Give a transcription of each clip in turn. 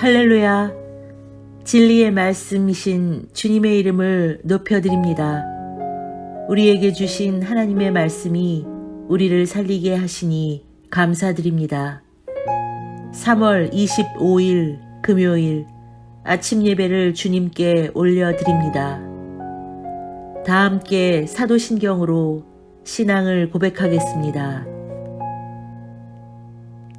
할렐루야. 진리의 말씀이신 주님의 이름을 높여드립니다. 우리에게 주신 하나님의 말씀이 우리를 살리게 하시니 감사드립니다. 3월 25일 금요일 아침 예배를 주님께 올려드립니다. 다 함께 사도신경으로 신앙을 고백하겠습니다.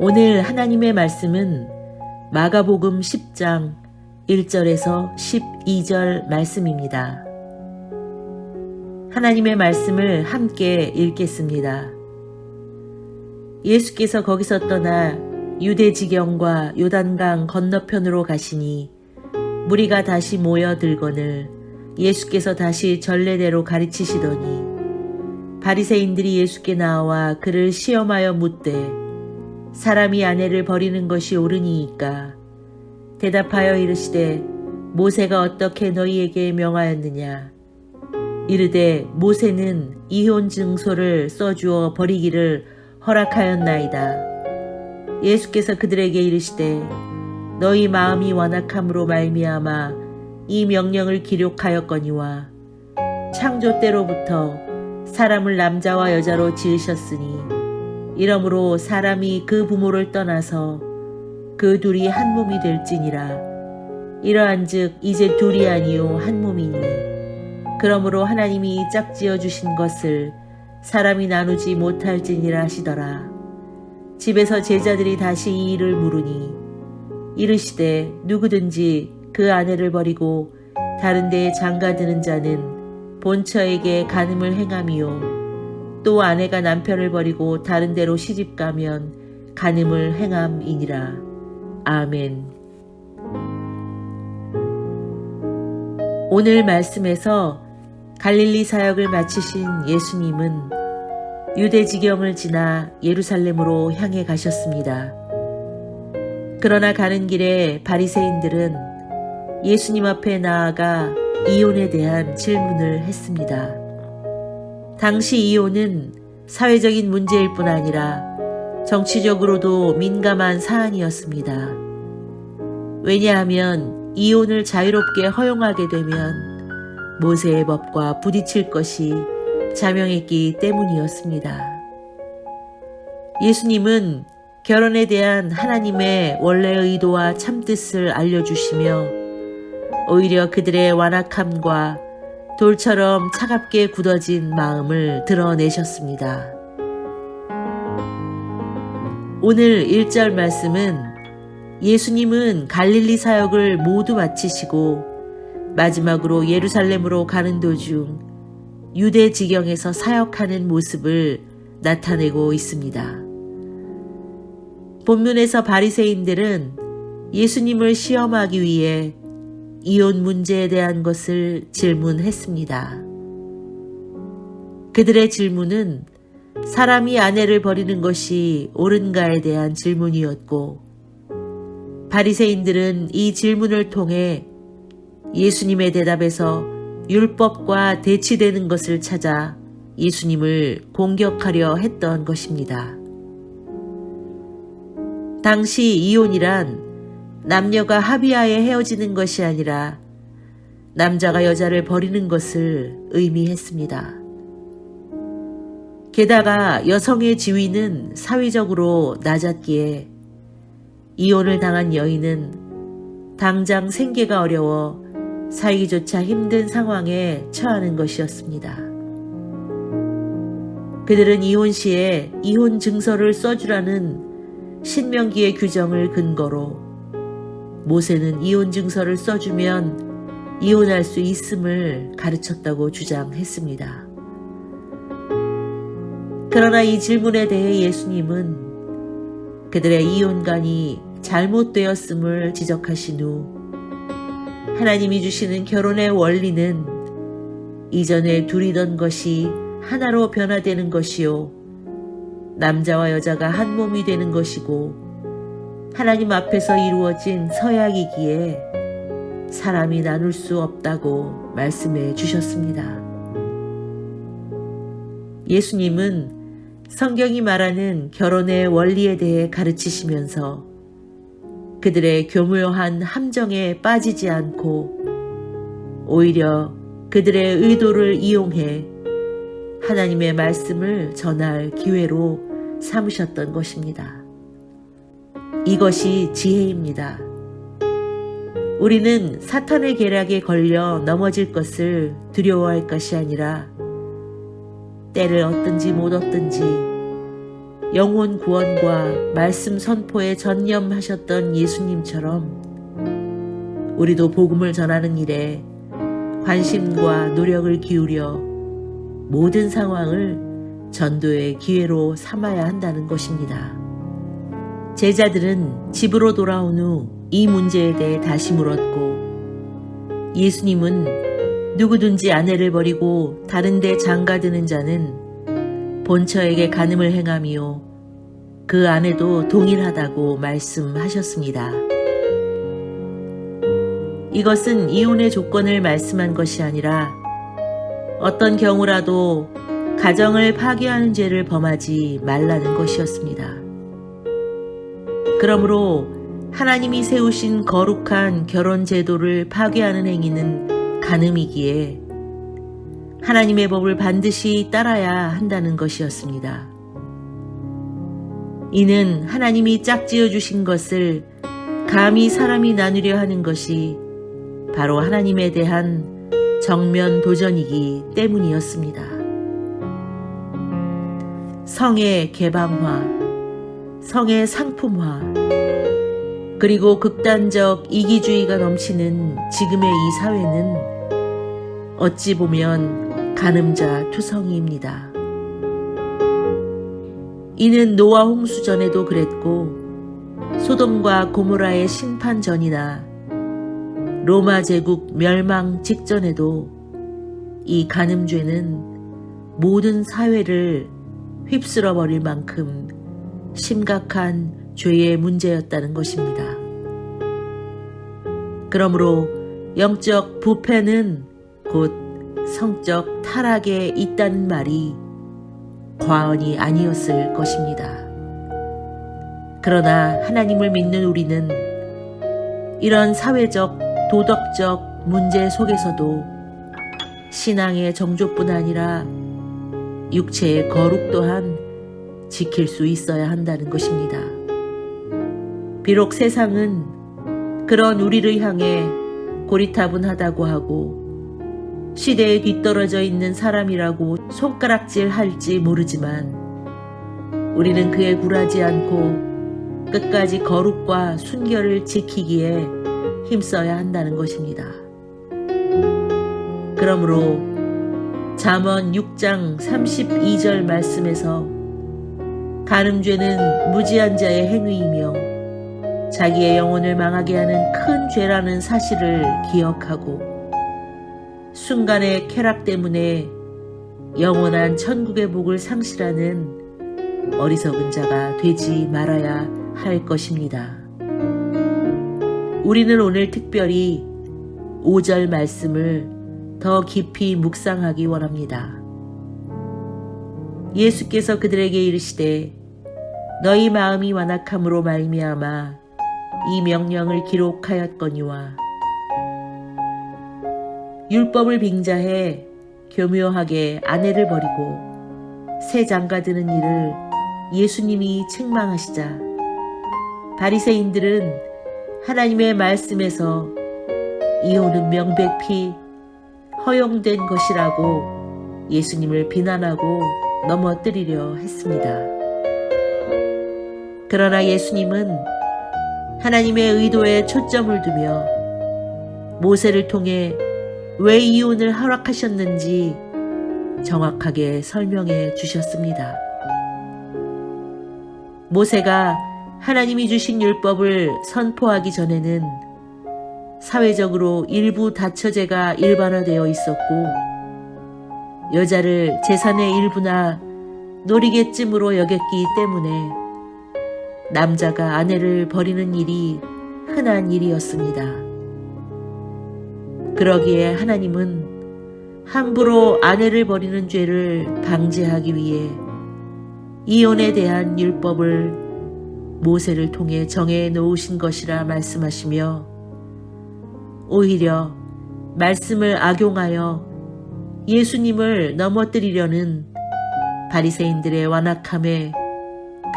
오늘 하나님의 말씀은 마가복음 10장 1절에서 12절 말씀입니다. 하나님의 말씀을 함께 읽겠습니다. 예수께서 거기서 떠나 유대 지경과 요단강 건너편으로 가시니 무리가 다시 모여 들거늘 예수께서 다시 전례대로 가르치시더니 바리새인들이 예수께 나와 그를 시험하여 묻되 사람이 아내를 버리는 것이 옳으니이까. 대답하여 이르시되 모세가 어떻게 너희에게 명하였느냐? 이르되 모세는 이혼 증서를 써주어 버리기를 허락하였나이다. 예수께서 그들에게 이르시되 너희 마음이 완악함으로 말미암아 이 명령을 기록하였거니와 창조 때로부터 사람을 남자와 여자로 지으셨으니 이러므로 사람이 그 부모를 떠나서 그 둘이 한 몸이 될지니라. 이러한즉 이제 둘이 아니요 한 몸이니. 그러므로 하나님이 짝지어 주신 것을 사람이 나누지 못할지니라 하시더라. 집에서 제자들이 다시 이 일을 물으니 이르시되 누구든지 그 아내를 버리고 다른 데에 장가드는 자는 본처에게 간음을 행함이요 또 아내가 남편을 버리고 다른 데로 시집 가면 간음을 행함이니라. 아멘. 오늘 말씀에서 갈릴리 사역을 마치신 예수님은 유대 지경을 지나 예루살렘으로 향해 가셨습니다. 그러나 가는 길에 바리새인들은 예수님 앞에 나아가 이혼에 대한 질문을 했습니다. 당시 이혼은 사회적인 문제일 뿐 아니라 정치적으로도 민감한 사안이었습니다. 왜냐하면 이혼을 자유롭게 허용하게 되면 모세의 법과 부딪힐 것이 자명했기 때문이었습니다. 예수님은 결혼에 대한 하나님의 원래 의도와 참뜻을 알려주시며 오히려 그들의 완악함과 돌처럼 차갑게 굳어진 마음을 드러내셨습니다. 오늘 1절 말씀은 예수님은 갈릴리 사역을 모두 마치시고 마지막으로 예루살렘으로 가는 도중 유대 지경에서 사역하는 모습을 나타내고 있습니다. 본문에서 바리새인들은 예수님을 시험하기 위해 이혼 문제에 대한 것을 질문했습니다. 그들의 질문은 사람이 아내를 버리는 것이 옳은가에 대한 질문이었고 바리새인들은 이 질문을 통해 예수님의 대답에서 율법과 대치되는 것을 찾아 예수님을 공격하려 했던 것입니다. 당시 이혼이란 남녀가 합의하에 헤어지는 것이 아니라 남자가 여자를 버리는 것을 의미했습니다. 게다가 여성의 지위는 사회적으로 낮았기에 이혼을 당한 여인은 당장 생계가 어려워 살기조차 힘든 상황에 처하는 것이었습니다. 그들은 이혼 시에 이혼 증서를 써주라는 신명기의 규정을 근거로 모세는 이혼 증서를 써주면 이혼할 수 있음을 가르쳤다고 주장했습니다. 그러나 이 질문에 대해 예수님은 그들의 이혼관이 잘못되었음을 지적하신 후 하나님이 주시는 결혼의 원리는 이전에 둘이던 것이 하나로 변화되는 것이요. 남자와 여자가 한 몸이 되는 것이고 하나님 앞에서 이루어진 서약이기에 사람이 나눌 수 없다고 말씀해 주셨습니다. 예수님은 성경이 말하는 결혼의 원리에 대해 가르치시면서 그들의 교묘한 함정에 빠지지 않고 오히려 그들의 의도를 이용해 하나님의 말씀을 전할 기회로 삼으셨던 것입니다. 이것이 지혜입니다. 우리는 사탄의 계략에 걸려 넘어질 것을 두려워할 것이 아니라 때를 얻든지 못 얻든지 영혼 구원과 말씀 선포에 전념하셨던 예수님처럼 우리도 복음을 전하는 일에 관심과 노력을 기울여 모든 상황을 전도의 기회로 삼아야 한다는 것입니다. 제자들은 집으로 돌아온 후 이 문제에 대해 다시 물었고 예수님은 누구든지 아내를 버리고 다른데 장가드는 자는 본처에게 간음을 행함이요 그 아내도 동일하다고 말씀하셨습니다. 이것은 이혼의 조건을 말씀한 것이 아니라 어떤 경우라도 가정을 파괴하는 죄를 범하지 말라는 것이었습니다. 그러므로 하나님이 세우신 거룩한 결혼 제도를 파괴하는 행위는 간음이기에 하나님의 법을 반드시 따라야 한다는 것이었습니다. 이는 하나님이 짝지어 주신 것을 감히 사람이 나누려 하는 것이 바로 하나님에 대한 정면 도전이기 때문이었습니다. 성의 개방화, 성의 상품화, 그리고 극단적 이기주의가 넘치는 지금의 이 사회는 어찌 보면 간음자 투성이입니다. 이는 노아 홍수 전에도 그랬고 소돔과 고모라의 심판 전이나 로마 제국 멸망 직전에도 이 간음죄는 모든 사회를 휩쓸어 버릴 만큼 심각한 죄의 문제였다는 것입니다. 그러므로 영적 부패는 곧 성적 타락에 있다는 말이 과언이 아니었을 것입니다. 그러나 하나님을 믿는 우리는 이런 사회적, 도덕적 문제 속에서도 신앙의 정조뿐 아니라 육체의 거룩 또한 지킬 수 있어야 한다는 것입니다. 비록 세상은 그런 우리를 향해 고리타분하다고 하고 시대에 뒤떨어져 있는 사람이라고 손가락질 할지 모르지만 우리는 그에 굴하지 않고 끝까지 거룩과 순결을 지키기에 힘써야 한다는 것입니다. 그러므로 잠언 6장 32절 말씀에서 간음죄는 무지한 자의 행위이며 자기의 영혼을 망하게 하는 큰 죄라는 사실을 기억하고 순간의 쾌락 때문에 영원한 천국의 복을 상실하는 어리석은 자가 되지 말아야 할 것입니다. 우리는 오늘 특별히 5절 말씀을 더 깊이 묵상하기 원합니다. 예수께서 그들에게 이르시되 너희 마음이 완악함으로 말미암아 이 명령을 기록하였거니와 율법을 빙자해 교묘하게 아내를 버리고 새 장가드는 일을 예수님이 책망하시자 바리새인들은 하나님의 말씀에서 이혼은 명백히 허용된 것이라고 예수님을 비난하고 넘어뜨리려 했습니다. 그러나 예수님은 하나님의 의도에 초점을 두며 모세를 통해 왜 이혼을 허락하셨는지 정확하게 설명해 주셨습니다. 모세가 하나님이 주신 율법을 선포하기 전에는 사회적으로 일부 다처제가 일반화되어 있었고 여자를 재산의 일부나 놀이개쯤으로 여겼기 때문에 남자가 아내를 버리는 일이 흔한 일이었습니다. 그러기에 하나님은 함부로 아내를 버리는 죄를 방지하기 위해 이혼에 대한 율법을 모세를 통해 정해 놓으신 것이라 말씀하시며 오히려 말씀을 악용하여 예수님을 넘어뜨리려는 바리새인들의 완악함에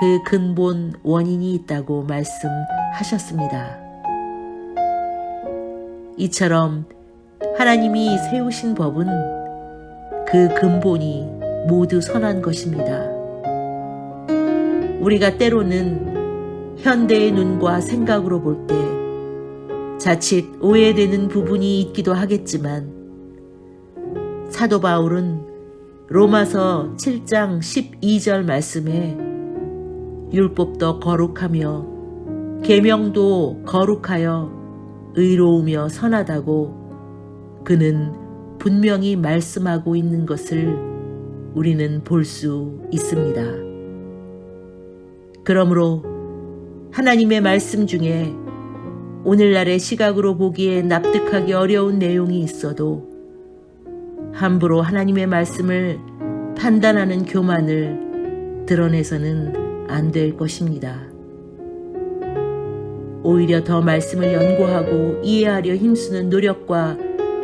그 근본 원인이 있다고 말씀하셨습니다. 이처럼 하나님이 세우신 법은 그 근본이 모두 선한 것입니다. 우리가 때로는 현대의 눈과 생각으로 볼 때 자칫 오해되는 부분이 있기도 하겠지만 사도 바울은 로마서 7장 12절 말씀에 율법도 거룩하며 계명도 거룩하여 의로우며 선하다고 그는 분명히 말씀하고 있는 것을 우리는 볼 수 있습니다. 그러므로 하나님의 말씀 중에 오늘날의 시각으로 보기에 납득하기 어려운 내용이 있어도 함부로 하나님의 말씀을 판단하는 교만을 드러내서는 안 될 것입니다. 오히려 더 말씀을 연구하고 이해하려 힘쓰는 노력과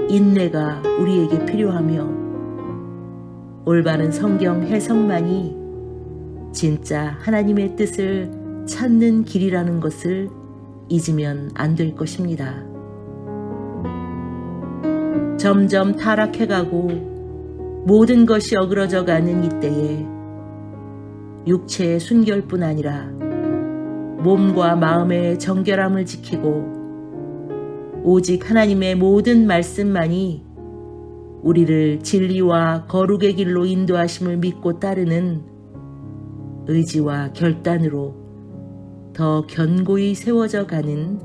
인내가 우리에게 필요하며 올바른 성경 해석만이 진짜 하나님의 뜻을 찾는 길이라는 것을 잊으면 안 될 것입니다. 점점 타락해가고 모든 것이 어그러져 가는 이때에 육체의 순결뿐 아니라 몸과 마음의 정결함을 지키고 오직 하나님의 모든 말씀만이 우리를 진리와 거룩의 길로 인도하심을 믿고 따르는 의지와 결단으로 더 견고히 세워져 가는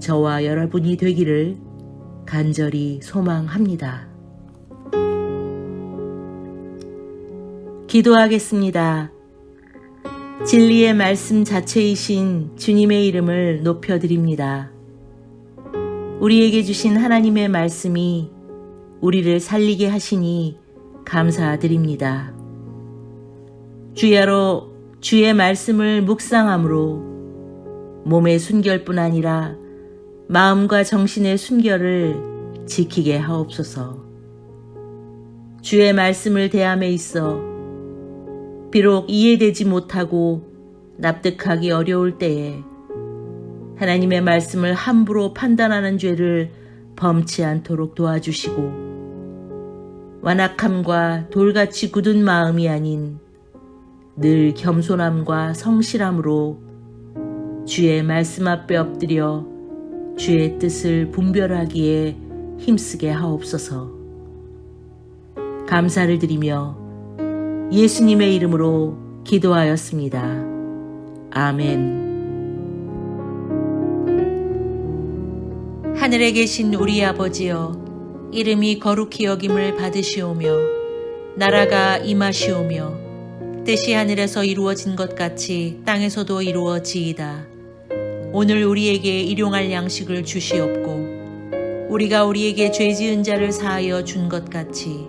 저와 여러분이 되기를 간절히 소망합니다. 기도하겠습니다. 진리의 말씀 자체이신 주님의 이름을 높여드립니다. 우리에게 주신 하나님의 말씀이 우리를 살리게 하시니 감사드립니다. 주야로 주의 말씀을 묵상함으로 몸의 순결뿐 아니라 마음과 정신의 순결을 지키게 하옵소서. 주의 말씀을 대함에 있어 비록 이해되지 못하고 납득하기 어려울 때에 하나님의 말씀을 함부로 판단하는 죄를 범치 않도록 도와주시고 완악함과 돌같이 굳은 마음이 아닌 늘 겸손함과 성실함으로 주의 말씀 앞에 엎드려 주의 뜻을 분별하기에 힘쓰게 하옵소서. 감사를 드리며 예수님의 이름으로 기도하였습니다. 아멘. 하늘에 계신 우리 아버지여, 이름이 거룩히 여김을 받으시오며, 나라가 임하시오며, 뜻이 하늘에서 이루어진 것 같이 땅에서도 이루어지이다. 오늘 우리에게 일용할 양식을 주시옵고, 우리가 우리에게 죄 지은 자를 사하여 준 것 같이,